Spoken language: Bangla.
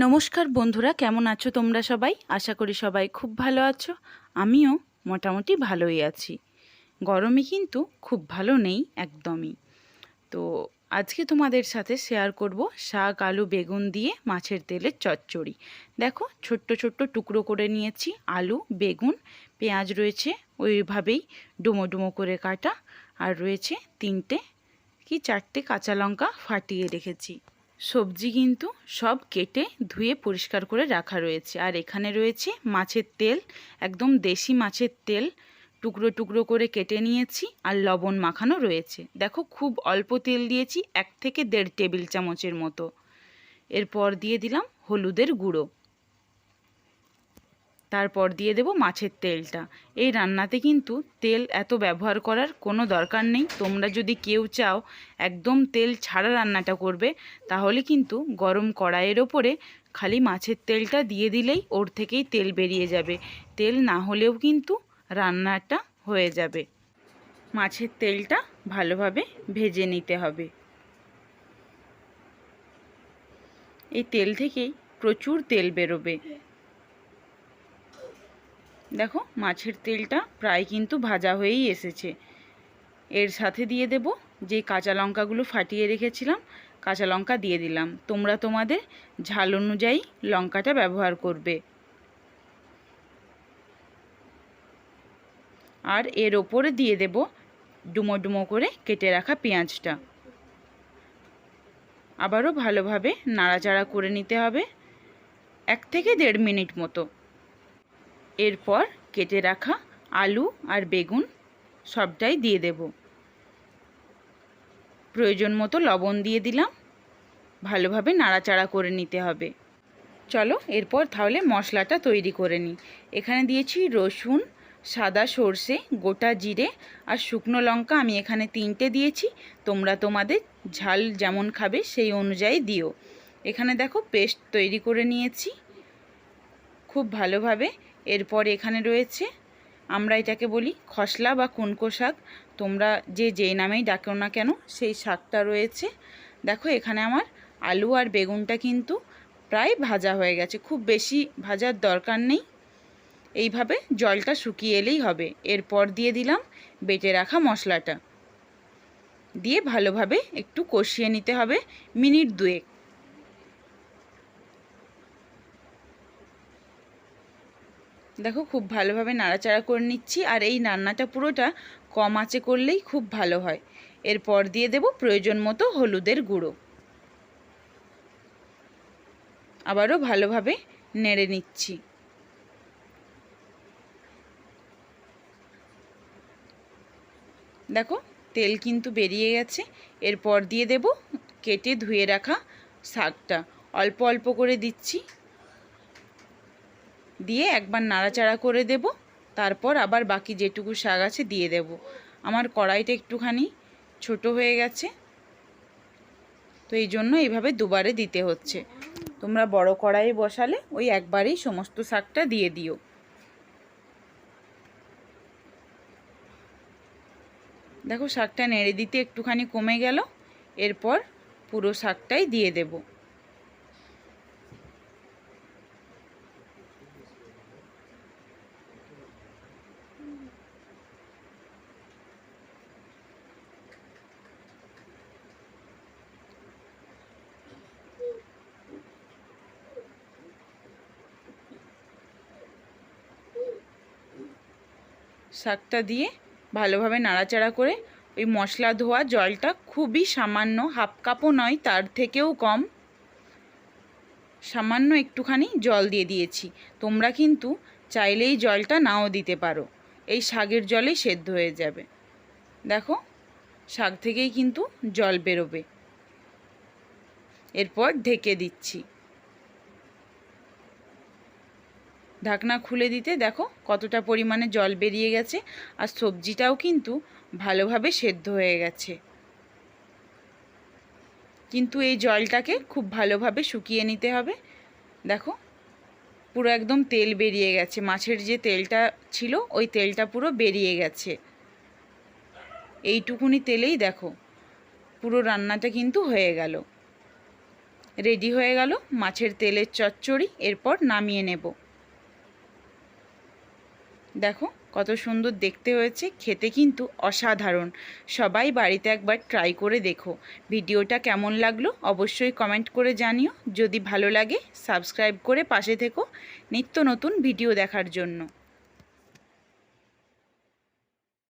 নমস্কার বন্ধুরা, কেমন আছো তোমরা সবাই? আশা করি সবাই খুব ভালো আছো। আমিও মোটামুটি ভালোই আছি। গরমে কিন্তু খুব ভালো নেই একদমই। তো আজকে তোমাদের সাথে শেয়ার করব শাক, আলু, বেগুন দিয়ে মাছের তেলের চচ্চড়ি। দেখো, ছোট্ট ছোট্ট টুকরো করে নিয়েছি, আলু, বেগুন, পেঁয়াজ রয়েছে, ওইভাবেই ডুমো ডুমো করে কাটা। আর রয়েছে তিনটে কি চারটে কাঁচা লঙ্কা ফাটিয়ে রেখেছি। সবজি কিন্তু সব কেটে ধুয়ে পরিষ্কার করে রাখা রয়েছে। আর এখানে রয়েছে মাছের তেল, একদম দেশি মাছের তেল টুকরো টুকরো করে কেটে নিয়েছি আর লবণ মাখানো রয়েছে। দেখো খুব অল্প তেল দিয়েছি, এক থেকে দেড় টেবিল চামচের মতো। এরপর দিয়ে দিলাম হলুদের গুঁড়ো। তারপর দিয়ে দেব মাছের তেলটা। এই রান্নাতে কিন্তু তেল এত ব্যবহার করার কোনো দরকার নেই। তোমরা যদি কেউ চাও একদম তেল ছাড়া রান্নাটা করবে, তাহলে কিন্তু গরম কড়াইয়ের ওপরে খালি মাছের তেলটা দিয়ে দিলেই ওর থেকেই তেল বেরিয়ে যাবে। তেল না হলেও কিন্তু রান্নাটা হয়ে যাবে। মাছের তেলটা ভালোভাবে ভেজে নিতে হবে। এই তেল থেকেই প্রচুর তেল বেরোবে। দেখো, মাছের তেলটা প্রায় কিন্তু ভাজা হয়েই এসেছে। এর সাথে দিয়ে দেব যে কাঁচা লঙ্কাগুলো ফাটিয়ে রেখেছিলাম, কাঁচা লঙ্কা দিয়ে দিলাম। তোমরা তোমাদের ঝাল অনুযায়ী লঙ্কাটা ব্যবহার করবে। আর এর ওপরে দিয়ে দেব ডুমো ডুমো করে কেটে রাখা পেঁয়াজটা। আবারও ভালোভাবে নাড়াচাড়া করে নিতে হবে, এক থেকে দেড় মিনিট মতো। এরপর কেটে রাখা আলু আর বেগুন সবটাই দিয়ে দেব। প্রয়োজন মতো লবণ দিয়ে দিলাম। ভালোভাবে নাড়াচাড়া করে নিতে হবে। চলো, এরপর তাহলে মশলাটা তৈরি করে নিই। এখানে দিয়েছি রসুন, সাদা সর্ষে, গোটা জিরে আর শুকনো লঙ্কা আমি এখানে তিনটে দিয়েছি। তোমরা তোমাদের ঝাল যেমন খাবে সেই অনুযায়ী দিও। এখানে দেখো পেস্ট তৈরি করে নিয়েছি। খুব ভালোভাবে এরপর এখানে রয়েছে, আমরা এটাকে বলি খসলা বা কুনকো শাক। তোমরা যে যেই নামেই ডাকো না কেন, সেই শাকটা রয়েছে। দেখো, এখানে আমার আলু আর বেগুনটা কিন্তু প্রায় ভাজা হয়ে গেছে। খুব বেশি ভাজার দরকার নেই। এইভাবে জলটা শুকিয়ে এলেই হবে। এরপর দিয়ে দিলাম বেটে রাখা মশলাটা। দিয়ে ভালোভাবে একটু কষিয়ে নিতে হবে মিনিট দুয়েক। দেখো, খুব ভালোভাবে নাড়াচাড়া করে নিচ্ছি আর এই রান্নাটা পুরোটা কম আঁচে করলেই খুব ভালো হয়। এরপর দিয়ে দেব প্রয়োজন মতো হলুদের গুঁড়ো। আবারও ভালোভাবে নেড়ে নিচ্ছি। দেখো, তেল কিন্তু বেরিয়ে গেছে। এরপর দিয়ে দেব কেটে ধুয়ে রাখা শাকটা। অল্প অল্প করে দিচ্ছি। দিয়ে একবার নাড়াচাড়া করে দেব, তারপর আবার বাকি যেটুকু শাক আছে দিয়ে দেব। আমার কড়াইটা একটুখানি ছোট হয়ে গেছে, তো এই জন্য এইভাবে দুবারে দিতে হচ্ছে। তোমরা বড় কড়াই বসালে ওই একবারেই সমস্ত শাকটা দিয়ে দিও। দেখো শাকটা নেড়ে দিতে একটুখানি কমে গেল, এরপর পুরো শাকটাই দিয়ে দেবো। শাকটা দিয়ে ভালোভাবে নাড়াচাড়া করে ওই মশলা ধোয়া জলটা খুবই সামান্য, হাফ কাপও নয়, তার থেকেও কম। সামান্য একটুখানি জল দিয়ে দিয়েছি। তোমরা কিন্তু চাইলেই জলটা নাও দিতে পারো। এই শাকের জলেই সেদ্ধ হয়ে যাবে। দেখো, শাক থেকেই কিন্তু জল বেরোবে। এরপর ঢেকে দিচ্ছি। ঢাকনা খুলে দিতে দেখো কতটা পরিমাণে জল বেরিয়ে গেছে আর সবজিটাও কিন্তু ভালোভাবে সেদ্ধ হয়ে গেছে। কিন্তু এই জলটাকে খুব ভালোভাবে শুকিয়ে নিতে হবে। দেখো পুরো একদম তেল বেরিয়ে গেছে। মাছের যে তেলটা ছিল ওই তেলটা পুরো বেরিয়ে গেছে। এইটুকুনি তেলেই দেখো পুরো রান্নাটা কিন্তু হয়ে গেল। রেডি হয়ে গেল মাছের তেলের চচ্চড়ি, এরপর নামিয়ে নেব। দেখো, কত সুন্দর দেখতে হয়েছে, খেতে কিন্তু অসাধারণ। সবাই বাড়িতে একবার ট্রাই করে দেখো। ভিডিওটা কেমন লাগল অবশ্যই কমেন্ট করে জানিও। যদি ভালো লাগে সাবস্ক্রাইব করে পাশে থেকো। নিত্য নতুন ভিডিও দেখার জন্য।